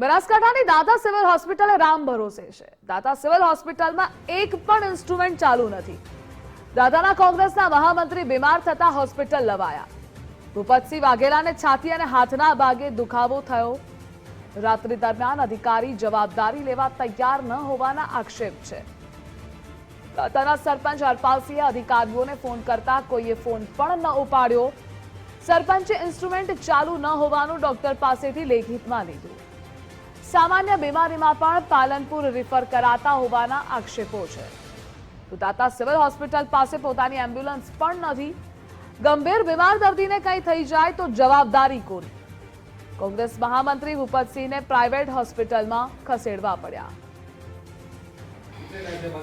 બનાસકાંઠાની દાતા civil hospital Ram ભરોસે છે. દાતા civil હોસ્પિટલમાં એક પણ ઇન્સ્ટ્રુમેન્ટ ચાલુ નથી. દાદાના કોંગ્રેસના મહામંત્રી બીમાર થતા હોસ્પિટલ લવાયા. ભૂપતસિંહ વાઘેલાને છાતી અને હાથના ભાગે દુખાવો થયો. રાત્રિ દરમિયાન અધિકારી જવાબદારી લેવા તૈયાર ન હોવાના આક્ષેપ છે. દાતાના સરપંચ હરપાલસિંહે અધિકારીઓને ફોન કરતા કોઈએ ફોન પણ ન ઉપાડ્યો. સરપંચે ઇન્સ્ટ્રુમેન્ટ ચાલુ ન હોવાનું ડોક્ટર પાસેથી લેખિતમાં લીધું. સામાન્ય બીમારીમાં પણ પાલનપુર રિફર કરાતા હોવાના આક્ષેપો છે. તો દાતા સિવિલ હોસ્પિટલ પાસે પોતાની એમ્બ્યુલન્સ પણ નથી. ગંભીર બીમાર દર્દીને કંઈ થઈ જાય તો જવાબદારી કોની? કોંગ્રેસ મહામંત્રી ભૂપતસિંહને પ્રાઇવેટ હોસ્પિટલમાં ખસેડવા પડ્યા.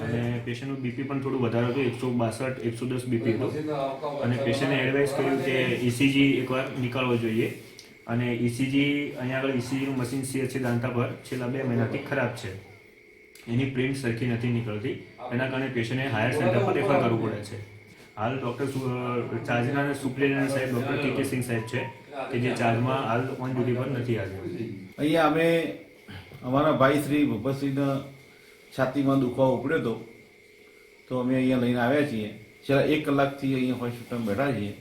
અને પેશન્ટનું બીપી પણ થોડું વધારે હતું એકસો બાસઠ એકસો દસ બીપી હતું. અને પેશન્ટને એડવાઇસ કર્યું કે ઇસીજી એકવાર નીકળવો જોઈએ. અને ઇસીજી અહીંયા આગળ ઇસીજીનું મશીન સીએચસી દાંતા પર છેલ્લા બે મહિનાથી ખરાબ છે. એની પ્રિન્ટ સરખી નથી નીકળતી. એના કારણે પેશન્ટે હાયર સેન્ટર પર રેફર કરવું પડે છે. હાલ ડૉક્ટર ચાર્જના અને સુપ્રિન્ટેન્ડન્ટ સાહેબ ડૉક્ટર કે કે સિંહ સાહેબ છે, કે જે ચાર્જમાં હાલ ઓન ડ્યુટી પર નથી હાજર અહીંયા અમે અમારા ભાઈ શ્રી ભૂપતસિંહના છાતીમાં દુખાવો ઉપડ્યો હતો. તો અમે અહીંયા લઈને આવ્યા છીએ. છેલ્લા એક કલાકથી અહીંયા હોસ્પિટલમાં બેઠા છીએ.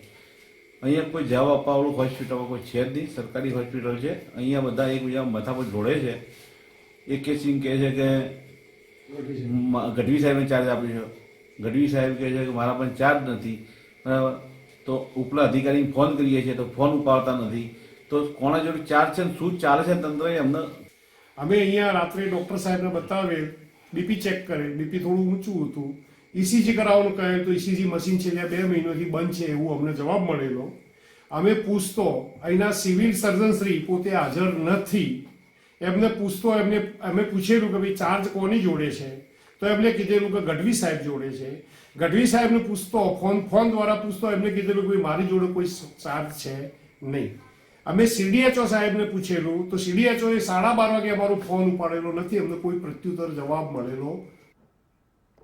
અહીંયા કોઈ જવાબ આપવાવાળું હોસ્પિટલમાં કોઈ છે જ નહીં, સરકારી હોસ્પિટલ છે. અહીંયા બધા એકબીજા માથા પર જોડે છે. એક કે સિંહ કહે છે કે ગઢવી સાહેબને ચાર્જ આપ્યો છે. ગઢવી સાહેબ કહે છે કે, મારા પણ ચાર્જ નથી. બરાબર? તો ઉપલા અધિકારીને ફોન કરીએ છીએ તો ફોન ઉપાડતા નથી. તો કોના જોડે ચાર્જ છે શું ચાલે છે તંત્ર અમને અમે અહીંયા રાત્રે ડૉક્ટર સાહેબને બતાવે બીપી ચેક કરે. બીપી થોડું ઊંચું હતું. ઇસીજી કરાવવાનું કહે તો ઇસીજી મશીન છેલ્લા બે મહિનોથી બંધ છે એવું અમને જવાબ મળેલો. અમે પૂછતો, અહીંના સિવિલ સર્જન શ્રી પોતે હાજર નથી. એમને પૂછતો, એમને, અમે પૂછેલું કે ભાઈ ચાર્જ કોની જોડે છે? તો એમને કીધેલું કે ગઢવી સાહેબ જોડે છે. ગઢવી સાહેબને પૂછતો, ફોન ફોન દ્વારા પૂછતો, એમને કીધેલું કે મારી જોડે કોઈ ચાર્જ છે નહીં. અમે સીડીએચઓ સાહેબને પૂછેલું, તો સીડીએચઓ એ સાડા બાર વાગે અમારો ફોન ઉપાડેલો નથી, અમને કોઈ પ્રત્યુત્તર જવાબ મળેલો